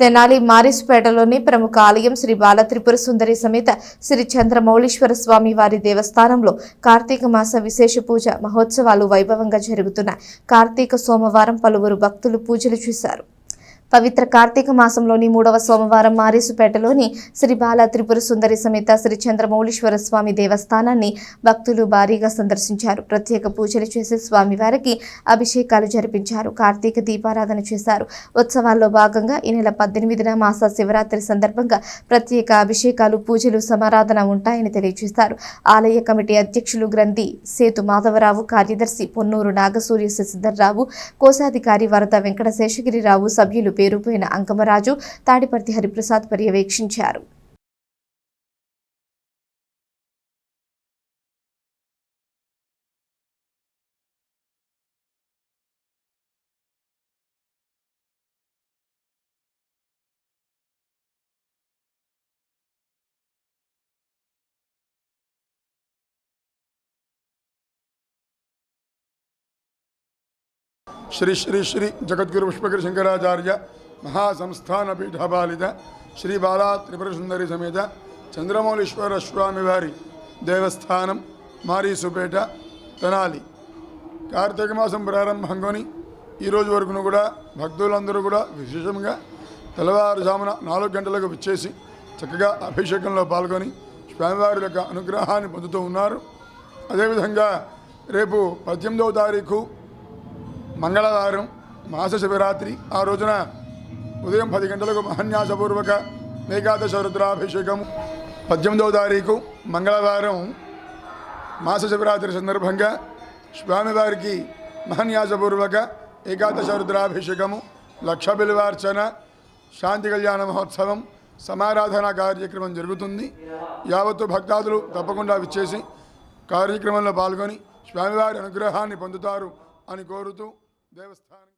తెనాలి మారిస్పేటలోని ప్రముఖ ఆలయం శ్రీ బాల త్రిపుర సుందరి సమేత శ్రీ చంద్రమౌళీశ్వర స్వామి వారి దేవస్థానంలో కార్తీక మాస విశేష పూజ మహోత్సవాలు వైభవంగా జరుగుతున్నాయి. కార్తీక సోమవారం పలువురు భక్తులు పూజలు చేశారు. పవిత్ర కార్తీక మాసంలోని మూడవ సోమవారం మారేసుపేటలోని శ్రీ బాల త్రిపుర సుందరి సమేత శ్రీ చంద్రమౌళీశ్వర స్వామి దేవస్థానాన్ని భక్తులు భారీగా సందర్శించారు. ప్రత్యేక పూజలు చేసి స్వామివారికి అభిషేకాలు జరిపించారు. కార్తీక దీపారాధన చేశారు. ఉత్సవాల్లో భాగంగా ఈ నెల పద్దెనిమిదిన మాస శివరాత్రి సందర్భంగా ప్రత్యేక అభిషేకాలు పూజలు సమారాధన ఉంటాయని తెలియజేశారు. ఆలయ కమిటీ అధ్యక్షులు గ్రంథి సేతు మాధవరావు కార్యదర్శి పొన్నూరు నాగసూర్య శశిధర్రావు కోశాధికారి వరద వెంకట శేషగిరిరావు సభ్యులు పేరుపోయిన అంకమరాజు తాడిపర్తి హరిప్రసాద్ పర్యవేక్షించారు. శ్రీ శ్రీ శ్రీ జగద్గురు పుష్పగిరి శంకరాచార్య మహాసంస్థాన పీఠబాలిత శ్రీ బాలా త్రిపుర సుందరి సమేత చంద్రమౌళీశ్వర స్వామివారి దేవస్థానం మారీసుపేట తెనాలి. కార్తీక మాసం ప్రారంభంగాని ఈరోజు వరకును కూడా భక్తులందరూ కూడా విశేషంగా తెల్లవారుజామున నాలుగు గంటలకు విచ్చేసి చక్కగా అభిషేకంలో పాల్గొని స్వామివారి యొక్క అనుగ్రహాన్ని పొందుతూ ఉన్నారు. అదేవిధంగా రేపు పద్దెనిమిదవ తారీఖు మంగళవారం మాస శివరాత్రి ఆ రోజున ఉదయం పది గంటలకు మహన్యాసపూర్వక ఏకాదశ రుద్రాభిషేకం పద్దెనిమిదవ తారీఖు మంగళవారం మాస శివరాత్రి సందర్భంగా స్వామివారికి మహన్యాసపూర్వక ఏకాదశ రుద్రాభిషేకము లక్ష బిల్వార్చన శాంతి కళ్యాణ మహోత్సవం సమారాధన కార్యక్రమం జరుగుతుంది. యావత్తు భక్తాదులు తప్పకుండా విచ్చేసి కార్యక్రమంలో పాల్గొని స్వామివారి అనుగ్రహాన్ని పొందుతారు అని కోరుతూ దేవస్థానం